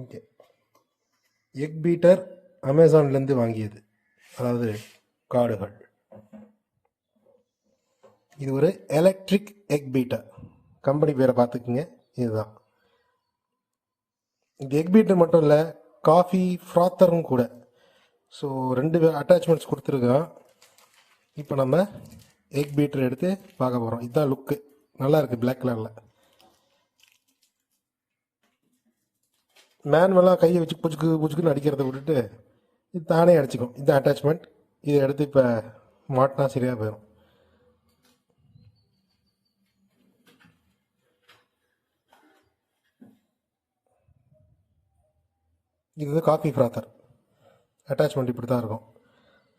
Okay. Egg beater அமேசான்லேருந்து வாங்கியது. அதாவது காடுகள். இது ஒரு எலக்ட்ரிக் எக் பீட்டர். கம்பெனி பேரை பார்த்துக்குங்க. இதுதான். இது எக் பீட்டர் மட்டும் இல்லை காஃபி ஃப்ராத்தரும் கூட. ஸோ ரெண்டு அட்டாச்மெண்ட்ஸ் கொடுத்துருக்கான் இப்போ நம்ம எக் பீட்டர் எடுத்து பார்க்க போகிறோம் இதுதான் லுக்கு. நல்லா இருக்குது பிளாக் கலரில் மேனுவலாக கையை வச்சு புச்சுக்கு புச்சுக்குன்னு அடிக்கிறத விட்டுட்டு இது தானே அடிச்சுக்கும். இந்த அட்டாச்மெண்ட் இதை எடுத்து இப்போ மாட்டினா சரியாக போயிடும் இது வந்து காஃபி ஃப்ராத்தர் அட்டாச்மெண்ட் இப்படி தான் இருக்கும்.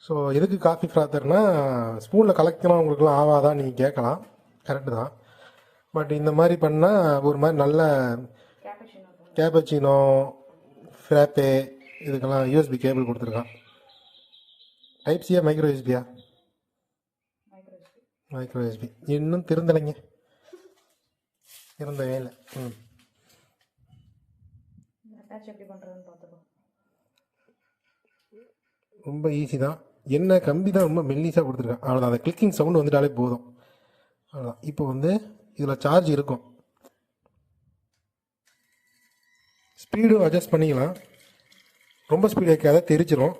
ஸோ எதுக்கு காஃபி ஃப்ராத்தர்னா ஸ்பூனில் கலெக்ட்னா உங்களுக்குலாம் ஆவாதான் நீங்கள் கேட்கலாம். கரெக்டு தான். பட் இந்த மாதிரி பண்ணால் ஒரு மாதிரி நல்ல கேப்பச்சினோ ஃப்ராப்பே இதுக்கெல்லாம் யூஎஸ்பி கேபிள் கொடுத்துருக்கான். டைப் சியா மைக்ரோ யூஎஸ்பியா மைக்ரோ யூஎஸ்பி இன்னும் திருந்தலைங்க. திருந்தவே இல்லை. ம். ரொம்ப ஈஸி தான். என்ன கம்பி தான் ரொம்ப மெல்லிஸாக கொடுத்துருக்கேன். அவ்வளோதான் அந்த கிளிக்கிங் சவுண்ட் வந்துட்டாலே போதும். அவ்வளோதான் இப்போ வந்து இதில் சார்ஜ் இருக்கும். ஸ்பீடும் அட்ஜஸ்ட் பண்ணிக்கலாம். ரொம்ப ஸ்பீடு வைக்காத தெரிச்சிரும்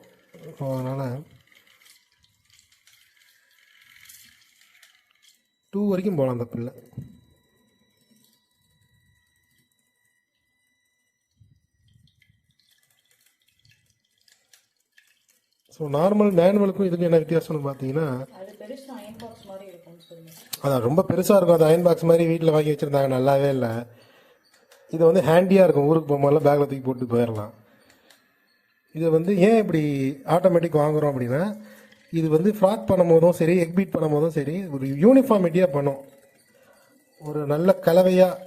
ஸோ அதனால் டூ வரைக்கும் போகலாம் அந்த பில்லை ஸோ நார்மல் மேனுவலுக்கும் இதுக்கும் என்ன வித்தியாசம்னு பார்த்தீங்கன்னா அதான் ரொம்ப பெருசாக இருக்கும். அது அயன் பாக்ஸ் மாதிரி வீட்டில் வாங்கி வச்சுருந்தாங்க நல்லாவே இல்லை. இது வந்து ஹேண்டியாக இருக்கும். ஊருக்கு போகும்போதெல்லாம் பேக்கில் தூக்கி போட்டு போயிடலாம். இதை வந்து ஏன் இப்படி ஆட்டோமேட்டிக் வாங்குறோம் அப்படின்னா இது வந்து ஃப்ராக் பண்ணும் போதும் சரி எக் பீட் சரி ஒரு யூனிஃபார்மிட்டியாக பண்ணும். ஒரு நல்ல கலவையாக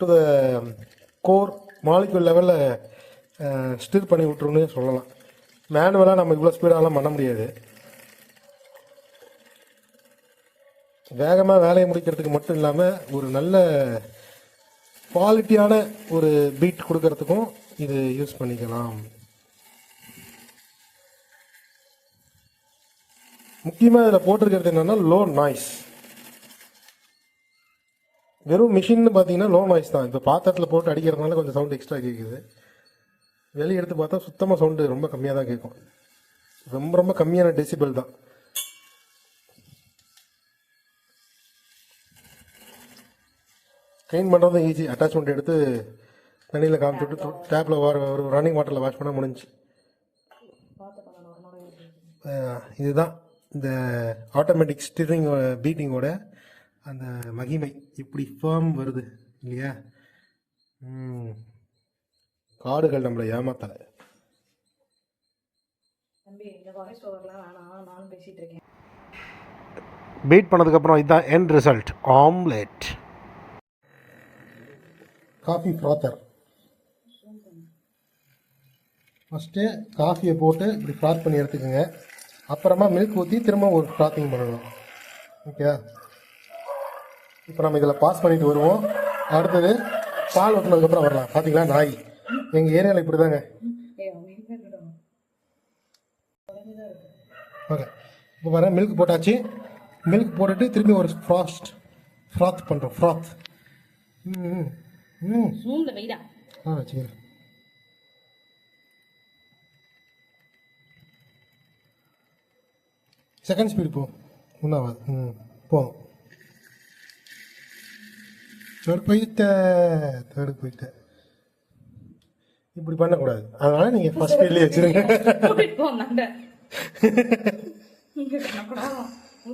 டு த கோர் மாலிகுல் லெவலில் ஸ்டிர் பண்ணி விட்ருன்னு சொல்லலாம். மேனுவலாக நம்ம இவ்வளோ ஸ்பீடாகலாம் பண்ண முடியாது. வேகமாக வேலையை முடிக்கிறதுக்கு மட்டும் இல்லாமல் ஒரு நல்ல குவாலிட்டியான ஒரு பீட் கொடுக்கறதுக்கும் இது யூஸ் பண்ணிக்கலாம். முக்கியமாக இதில் போட்டிருக்கிறது என்னென்னா லோ நாய்ஸ் வெறும் மிஷின்னு பார்த்தீங்கன்னா லோ நாய்ஸ் தான். இப்போ பாத்திரத்தில் போட்டு அடிக்கிறதுனால கொஞ்சம் சவுண்ட் எக்ஸ்ட்ரா கேட்குது வெளியே எடுத்து பார்த்தா சுத்தமாக சவுண்டு ரொம்ப கம்மியாக தான் கேட்கும் ரொம்ப ரொம்ப கம்மியான டெசிபிள் தான். க்ளீன் பண்ணுறதும் ஈஸி அட்டாச்மெண்ட் எடுத்து தண்ணியில் காமிச்சுட்டு டேப்பில் வர ஒரு ரன்னிங் வாட்டரில் வாஷ் பண்ணால் முடிஞ்சு. இதுதான். இந்த ஆட்டோமேட்டிக் ஸ்டிரிங் பீட்டிங்கோட அந்த மகிமை. இப்படி ஃபேம் வருது இல்லையா. காடுகள் நம்மளை ஏமாத்தலை. பீட் பண்ணதுக்கப்புறம் இதுதான் end result omelette coffee frother. First காஃபியை போட்டு இப்படி ஃப்ராத் பண்ணி எடுத்துக்கோங்க. அப்புறமா மில்க் ஊற்றி திரும்ப ஒரு ஃப்ராத்திங் பண்ணணும். ஓகே இப்போ நம்ம இதில் பாஸ் பண்ணிட்டு வருவோம். அடுத்தது பால் ஊற்றினதுக்கப்புறம் வரலாம். பார்த்தீங்களா நாய். எங்கள் ஏரியாவில் இப்படி தாங்க ஓகே இப்போ வர மில்க் போட்டாச்சு. மில்க் போட்டுட்டு திரும்பி ஒரு ஃப்ராஸ்ட் ஃப்ராத் பண்ணுறோம் ஃப்ராத் ம் ம். ஜூம்ல வெயிடா ஆ வச்சுக்கிறேன். செகண்ட் ஸ்பீடு போ. ஒன்றாவது ம் போதும். தேர்ட் போயிட்ட. தேர்டு போயிட்ட. இப்படி பண்ணக்கூடாது. அதனால நீங்கள் ஃபர்ஸ்ட் ஸ்பீட்லேயே வச்சுருங்க.